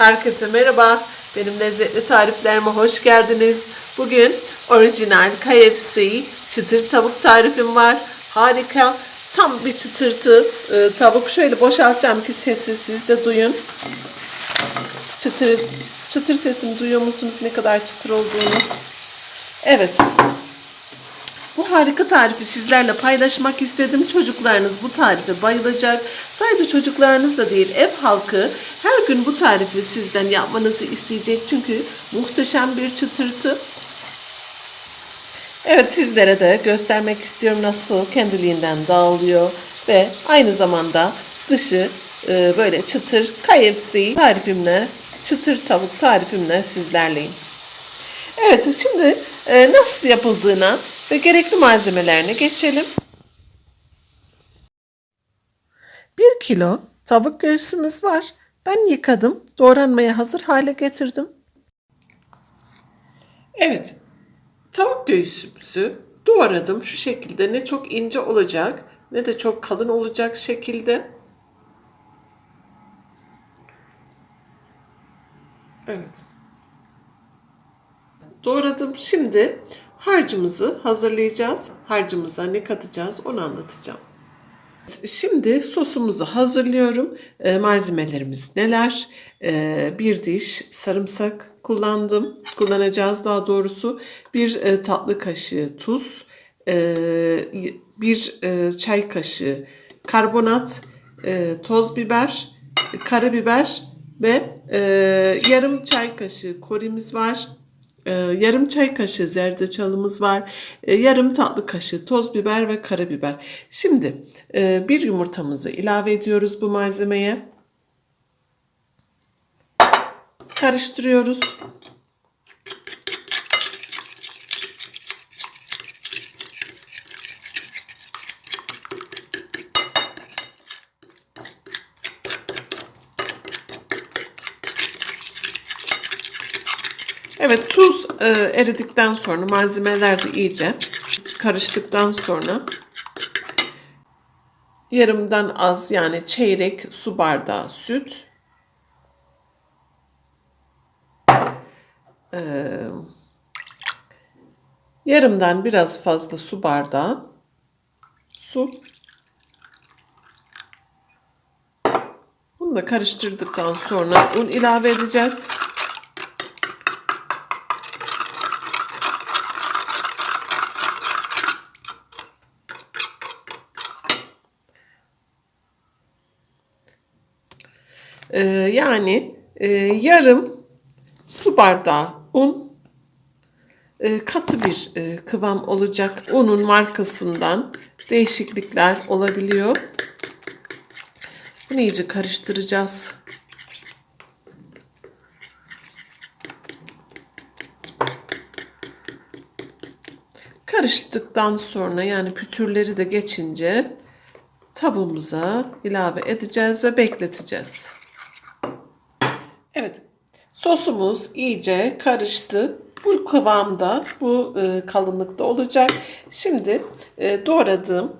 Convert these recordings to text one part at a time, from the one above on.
Herkese merhaba. Benim lezzetli tariflerime hoş geldiniz. Bugün orijinal KFC çıtır tavuk tarifim var. Harika. Tam bir çıtırtı e, tavuk. Şöyle boşaltacağım ki sesi siz de duyun. Çıtır, çıtır sesini duyuyor musunuz? Ne kadar çıtır olduğunu. Evet. Bu harika tarifi sizlerle paylaşmak istedim. Çocuklarınız bu tarife bayılacak. Sadece çocuklarınız da değil, ev halkı her gün bu tarifi sizden yapmanızı isteyecek. Çünkü muhteşem bir çıtırtı. Evet sizlere de göstermek istiyorum nasıl kendiliğinden dağılıyor ve aynı zamanda dışı e, böyle çıtır KFC tarifimle, çıtır tavuk tarifimle sizlerleyim. Evet şimdi e, nasıl yapıldığına ve gerekli malzemelerine geçelim. 1 kilo tavuk göğsümüz var. Ben yıkadım. Doğranmaya hazır hale getirdim. Evet. Tavuk göğsümüzü doğradım şu şekilde. Ne çok ince olacak ne de çok kalın olacak şekilde. Evet. Doğradım. Şimdi harcımızı hazırlayacağız. Harcımıza ne katacağız onu anlatacağım. Şimdi sosumuzu hazırlıyorum. E, malzemelerimiz neler? E, bir diş sarımsak kullandım. Kullanacağız daha doğrusu. Bir e, tatlı kaşığı tuz. E, bir e, çay kaşığı karbonat. E, toz biber. Karabiber. Ve e, yarım çay kaşığı korimiz var. Ee, yarım çay kaşığı zerdeçalımız var. Ee, yarım tatlı kaşığı toz biber ve karabiber. Şimdi e, bir yumurtamızı ilave ediyoruz bu malzemeye. Karıştırıyoruz. Evet tuz e, eridikten sonra malzemeler de iyice karıştıktan sonra yarımdan az yani çeyrek su bardağı süt e, yarımdan biraz fazla su bardağı su bunu da karıştırdıktan sonra un ilave edeceğiz. Ee, yani e, yarım su bardağı un e, katı bir e, kıvam olacak. Unun markasından değişiklikler olabiliyor. Bunu iyice karıştıracağız. Karıştıktan sonra yani pütürleri de geçince tavuğumuza ilave edeceğiz ve bekleteceğiz. Evet. Sosumuz iyice karıştı. Bu kıvamda, bu e, kalınlıkta olacak. Şimdi e, doğradığım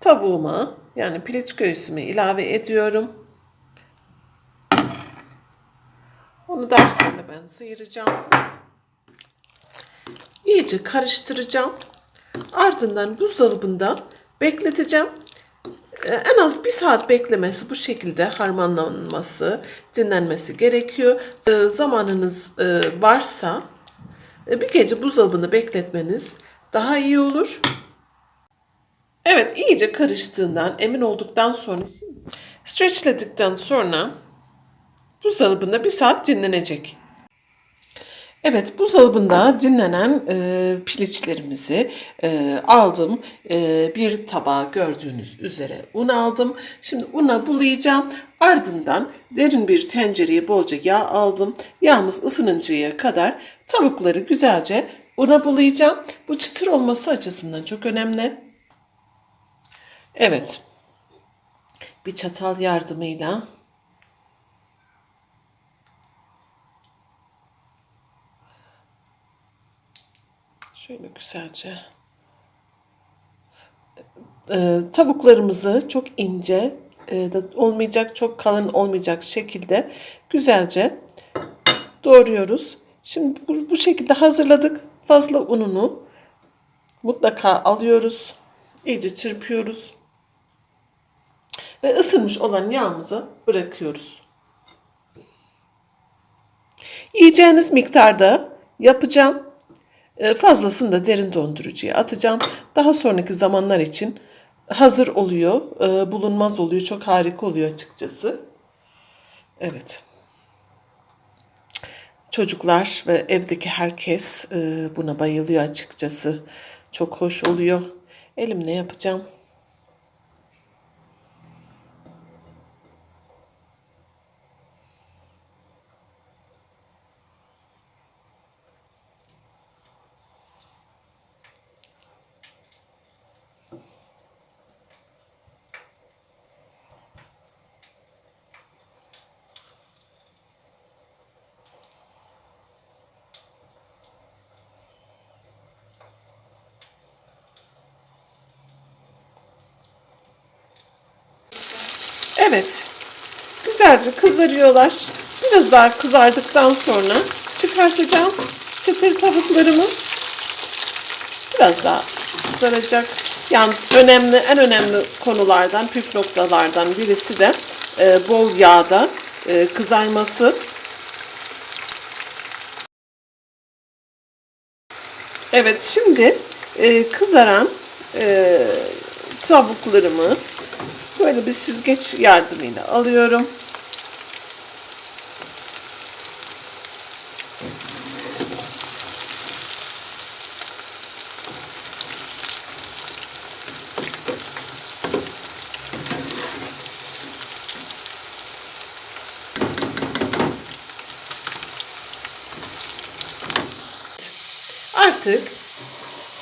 tavuğuma yani piliç göğsüme ilave ediyorum. Onu daha sonra ben sıyıracağım. İyice karıştıracağım. Ardından buzdolabında bekleteceğim. Ee, en az bir saat beklemesi bu şekilde harmanlanması, dinlenmesi gerekiyor. Ee, zamanınız e, varsa e, bir gece buzdolabında bekletmeniz daha iyi olur. Evet iyice karıştığından emin olduktan sonra streçledikten sonra buzdolabında bir saat dinlenecek. Evet buzdolabında dinlenen e, piliçlerimizi e, aldım. E, bir tabağa gördüğünüz üzere un aldım. Şimdi una bulayacağım. Ardından derin bir tencereye bolca yağ aldım. Yağımız ısınıncaya kadar tavukları güzelce una bulayacağım. Bu çıtır olması açısından çok önemli. Evet. Bir çatal yardımıyla Şöyle güzelce. Ee, tavuklarımızı çok ince e, olmayacak, çok kalın olmayacak şekilde güzelce doğruyoruz. Şimdi bu, bu şekilde hazırladık. Fazla ununu mutlaka alıyoruz. İyice çırpıyoruz. Ve ısınmış olan yağımızı bırakıyoruz. Yiyeceğiniz miktarda yapacağım. Ee, Fazlasını da derin dondurucuya atacağım. Daha sonraki zamanlar için hazır oluyor, e, bulunmaz oluyor. Çok harika oluyor açıkçası. Evet. Çocuklar ve evdeki herkes e, buna bayılıyor açıkçası. Çok hoş oluyor. Elimle yapacağım. Evet. Güzelce kızarıyorlar. Biraz daha kızardıktan sonra çıkartacağım çıtır tavuklarımı. Biraz daha kızaracak. Yalnız önemli, en önemli konulardan, püf noktalardan birisi de e, bol yağda e, kızarması. Evet, şimdi e, kızaran e, tavuklarımı böyle bir süzgeç yardımıyla alıyorum. Artık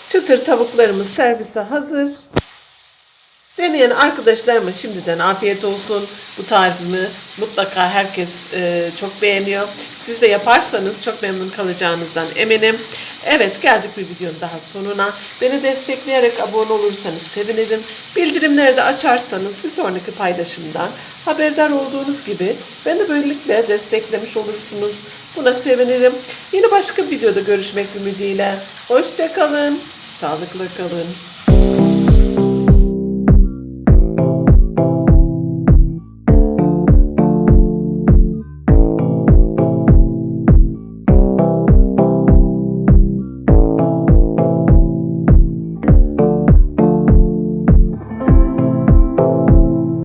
çıtır tavuklarımız servise hazır. Deneyen arkadaşlarıma şimdiden afiyet olsun. Bu tarifimi mutlaka herkes e, çok beğeniyor. Siz de yaparsanız çok memnun kalacağınızdan eminim. Evet geldik bir videonun daha sonuna. Beni destekleyerek abone olursanız sevinirim. Bildirimleri de açarsanız bir sonraki paylaşımdan haberdar olduğunuz gibi beni böylelikle desteklemiş olursunuz. Buna sevinirim. Yine başka bir videoda görüşmek ümidiyle. Hoşçakalın. Sağlıkla kalın.